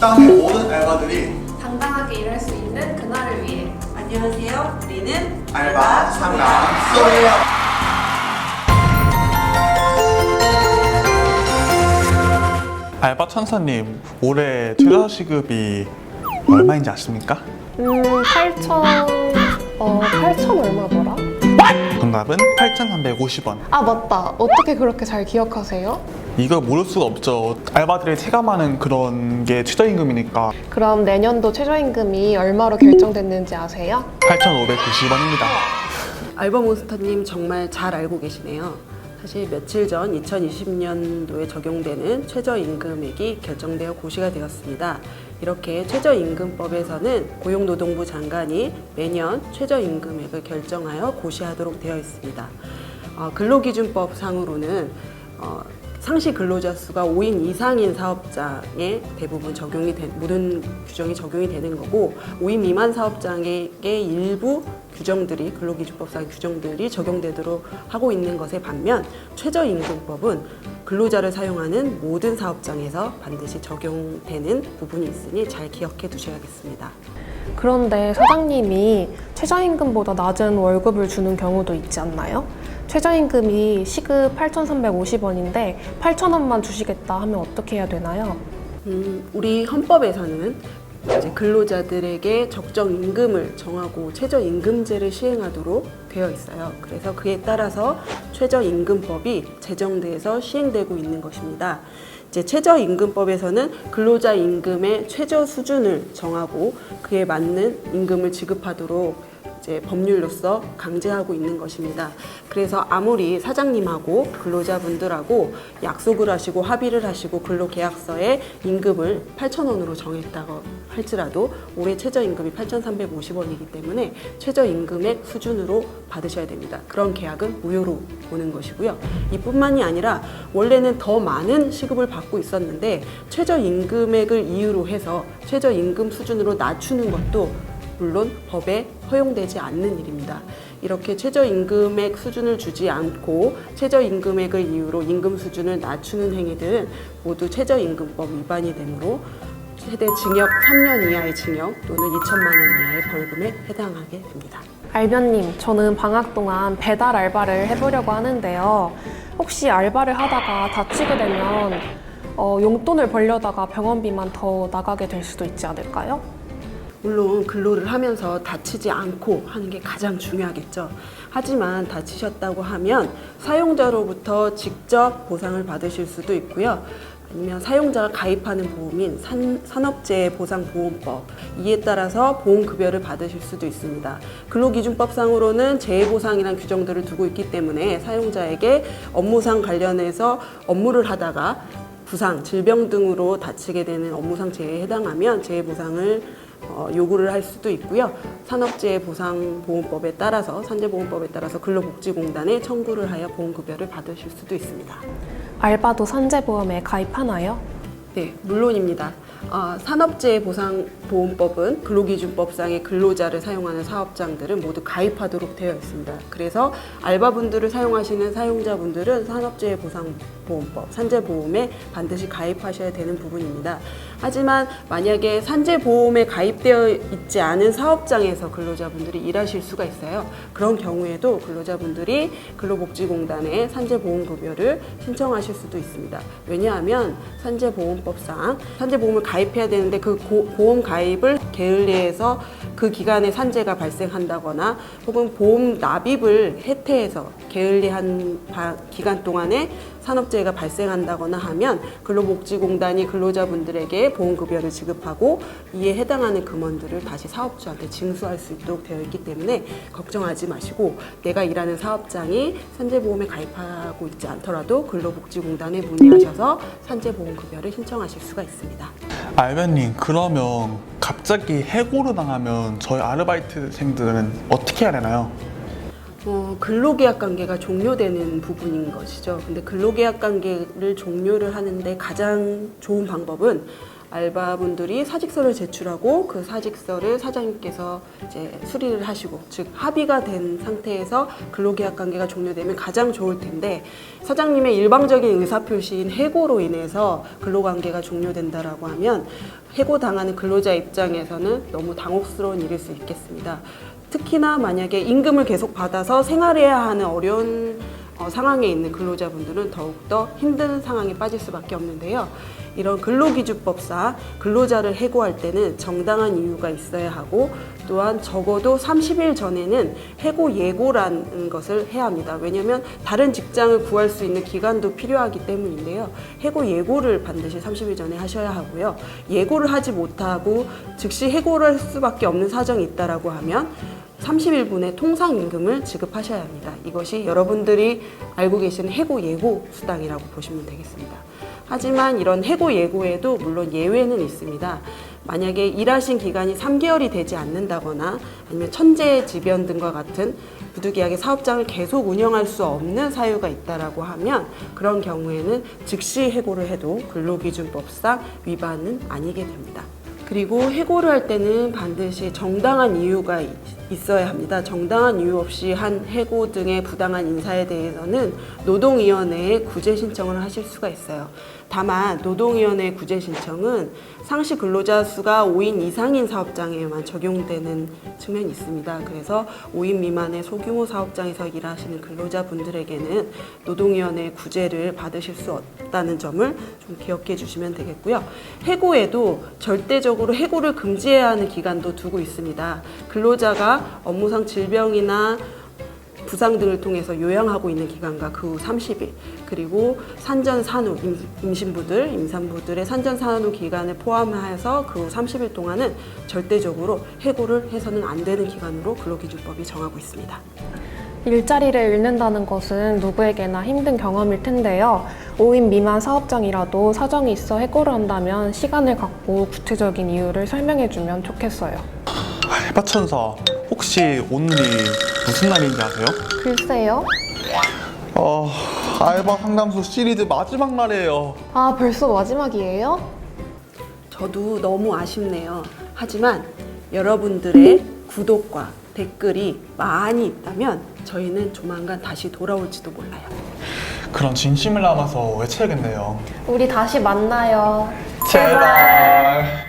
땅의 모든 알바들이 당당하게 일할 수 있는 그날을 위해 안녕하세요. 우리는 알바 상담 쏘예요. 알바 천사님, 올해 최저 시급이 얼마인지 아십니까? 음, 8천, 어, 8천 얼마더라? 정답은 8,350원. 아, 맞다. 어떻게 그렇게 잘 기억하세요? 이걸 모를 수가 없죠. 알바들이 체감하는 그런 게 최저임금이니까 그럼 내년도 최저임금이 얼마로 결정됐는지 아세요? 8,590원입니다. 알바몬스터님 정말 잘 알고 계시네요. 사실 며칠 전 2020년도에 적용되는 최저임금액이 결정되어 고시가 되었습니다. 이렇게 최저임금법에서는 고용노동부 장관이 매년 최저임금액을 결정하여 고시하도록 되어 있습니다. 어, 근로기준법 상으로는 어, 상시 근로자 수가 5인 이상인 사업장에 대부분 적용이 된 모든 규정이 적용이 되는 거고 5인 미만 사업장에게 일부 규정들이 근로기준법상 규정들이 적용되도록 하고 있는 것에 반면 최저임금법은 근로자를 사용하는 모든 사업장에서 반드시 적용되는 부분이 있으니 잘 기억해 두셔야겠습니다. 그런데 사장님이 최저임금보다 낮은 월급을 주는 경우도 있지 않나요? 최저임금이 시급 8,350원인데 8,000원만 주시겠다 하면 어떻게 해야 되나요? 음, 우리 헌법에서는 이제 근로자들에게 적정 임금을 정하고 최저임금제를 시행하도록 되어 있어요. 그래서 그에 따라서 최저임금법이 제정돼서 시행되고 있는 것입니다. 이제 최저임금법에서는 근로자 임금의 최저 수준을 정하고 그에 맞는 임금을 지급하도록 이제 법률로서 강제하고 있는 것입니다. 그래서 아무리 사장님하고 근로자분들하고 약속을 하시고 합의를 하시고 근로계약서에 임금을 8,000원으로 정했다고 할지라도 올해 최저임금이 8,350원이기 때문에 최저임금액 수준으로 받으셔야 됩니다. 그런 계약은 무효로 보는 것이고요. 이뿐만이 아니라 원래는 더 많은 시급을 받고 있었는데 최저임금액을 이유로 해서 최저임금 수준으로 낮추는 것도 물론 법에 허용되지 않는 일입니다. 이렇게 최저임금액 수준을 주지 않고 최저임금액을 이유로 임금 수준을 낮추는 행위들은 모두 최저임금법 위반이 되므로 최대 징역 3년 이하의 징역 또는 2천만 원 이하의 벌금에 해당하게 됩니다. 알변님, 저는 방학 동안 배달 알바를 해보려고 하는데요. 혹시 알바를 하다가 다치게 되면 어, 용돈을 벌려다가 병원비만 더 나가게 될 수도 있지 않을까요? 물론 근로를 하면서 다치지 않고 하는 게 가장 중요하겠죠. 하지만 다치셨다고 하면 사용자로부터 직접 보상을 받으실 수도 있고요. 아니면 사용자가 가입하는 보험인 산, 산업재해보상보험법 이에 따라서 보험급여를 받으실 수도 있습니다. 근로기준법상으로는 재해보상이라는 규정들을 두고 있기 때문에 사용자에게 업무상 관련해서 업무를 하다가 부상, 질병 등으로 다치게 되는 업무상 재해에 해당하면 재해보상을 어, 요구를 할 수도 있고요. 산업재해 보상보험법에 따라서 산재보험법에 따라서 근로복지공단에 청구를 하여 보험급여를 받으실 수도 있습니다. 알바도 산재보험에 가입하나요? 네, 물론입니다. 어, 산업재해 보상 보험법은 근로기준법상의 근로자를 사용하는 사업장들은 모두 가입하도록 되어 있습니다. 그래서 알바분들을 사용하시는 사용자분들은 산업재해 보상보험법, 산재보험에 반드시 가입하셔야 되는 부분입니다. 하지만 만약에 산재보험에 가입되어 있지 않은 사업장에서 근로자분들이 일하실 수가 있어요. 그런 경우에도 근로자분들이 근로복지공단에 산재보험급여를 신청하실 수도 있습니다. 왜냐하면 산재보험법상 산재보험을 가입해야 되는데 그 고- 보험 가입 을 게을리해서 그 기간에 산재가 발생한다거나 혹은 보험 납입을 해태해서 게을리한 바- 기간 동안에 산업재해가 발생한다거나 하면 근로복지공단이 근로자분들에게 보험급여를 지급하고 이에 해당하는 금원들을 다시 사업주한테 징수할 수 있도록 되어 있기 때문에 걱정하지 마시고 내가 일하는 사업장이 산재보험에 가입하고 있지 않더라도 근로복지공단에 문의하셔서 산재보험급여를 신청하실 수가 있습니다. 알면님, 그러면 갑자기 해고를 당하면 저희 아르바이트생들은 어떻게 해야 되나요? 어, 근로계약 관계가 종료되는 부분인 것이죠. 근데 근로계약 관계를 종료를 하는데 가장 좋은 방법은 알바분들이 사직서를 제출하고 그 사직서를 사장님께서 이제 수리를 하시고 즉 합의가 된 상태에서 근로계약 관계가 종료되면 가장 좋을 텐데 사장님의 일방적인 의사표시인 해고로 인해서 근로관계가 종료된다라고 하면 해고 당하는 근로자 입장에서는 너무 당혹스러운 일일 수 있겠습니다. 특히나 만약에 임금을 계속 받아서 생활해야 하는 어려운 어, 상황에 있는 근로자분들은 더욱더 힘든 상황에 빠질 수밖에 없는데요. 이런 근로기준법상 근로자를 해고할 때는 정당한 이유가 있어야 하고 또한 적어도 30일 전에는 해고 예고라는 것을 해야 합니다. 왜냐하면 다른 직장을 구할 수 있는 기간도 필요하기 때문인데요. 해고 예고를 반드시 30일 전에 하셔야 하고요. 예고를 하지 못하고 즉시 해고를 할 수밖에 없는 사정이 있다라고 하면 30일분의 통상임금을 지급하셔야 합니다. 이것이 여러분들이 알고 계시는 해고 예고 수당이라고 보시면 되겠습니다. 하지만 이런 해고 예고에도 물론 예외는 있습니다. 만약에 일하신 기간이 3개월이 되지 않는다거나 아니면 천재지변 등과 같은 부득이하게 사업장을 계속 운영할 수 없는 사유가 있다라고 하면 그런 경우에는 즉시 해고를 해도 근로기준법상 위반은 아니게 됩니다. 그리고 해고를 할 때는 반드시 정당한 이유가 있- 있어야 합니다. 정당한 이유 없이 한 해고 등의 부당한 인사에 대해서는 노동위원회에 구제 신청을 하실 수가 있어요. 다만 노동위원회 구제 신청은 상시 근로자 수가 5인 이상인 사업장에만 적용되는 측면이 있습니다. 그래서 5인 미만의 소규모 사업장에서 일하시는 근로자분들에게는 노동위원회 구제를 받으실 수 없다는 점을 좀 기억해 주시면 되겠고요. 해고에도 절대적 으로 해고를 금지해야 하는 기간도 두고 있습니다. 근로자가 업무상 질병이나 부상 등을 통해서 요양하고 있는 기간과 그 후 30일 그리고 산전 산후 임- 임신부들 임산부들의 산전 산후 기간을 포함하여서 그 후 30일 동안은 절대적으로 해고를 해서는 안 되는 기간으로 근로기준법이 정하고 있습니다. 일자리를 잃는다는 것은 누구에게나 힘든 경험일 텐데요. 5인 미만 사업장이라도 사정이 있어 해고를 한다면 시간을 갖고 구체적인 이유를 설명해주면 좋겠어요. 알바천사 혹시 오늘이 무슨 날인지 아세요? 글쎄요. 어, 알바 상담소 시리즈 마지막 날이에요. 아, 벌써 마지막이에요? 저도 너무 아쉽네요. 하지만 여러분들의 구독과 댓글이 많이 있다면 저희는 조만간 다시 돌아올지도 몰라요. 그런 진심을 담아서 외쳐야겠네요. 우리 다시 만나요. 제발.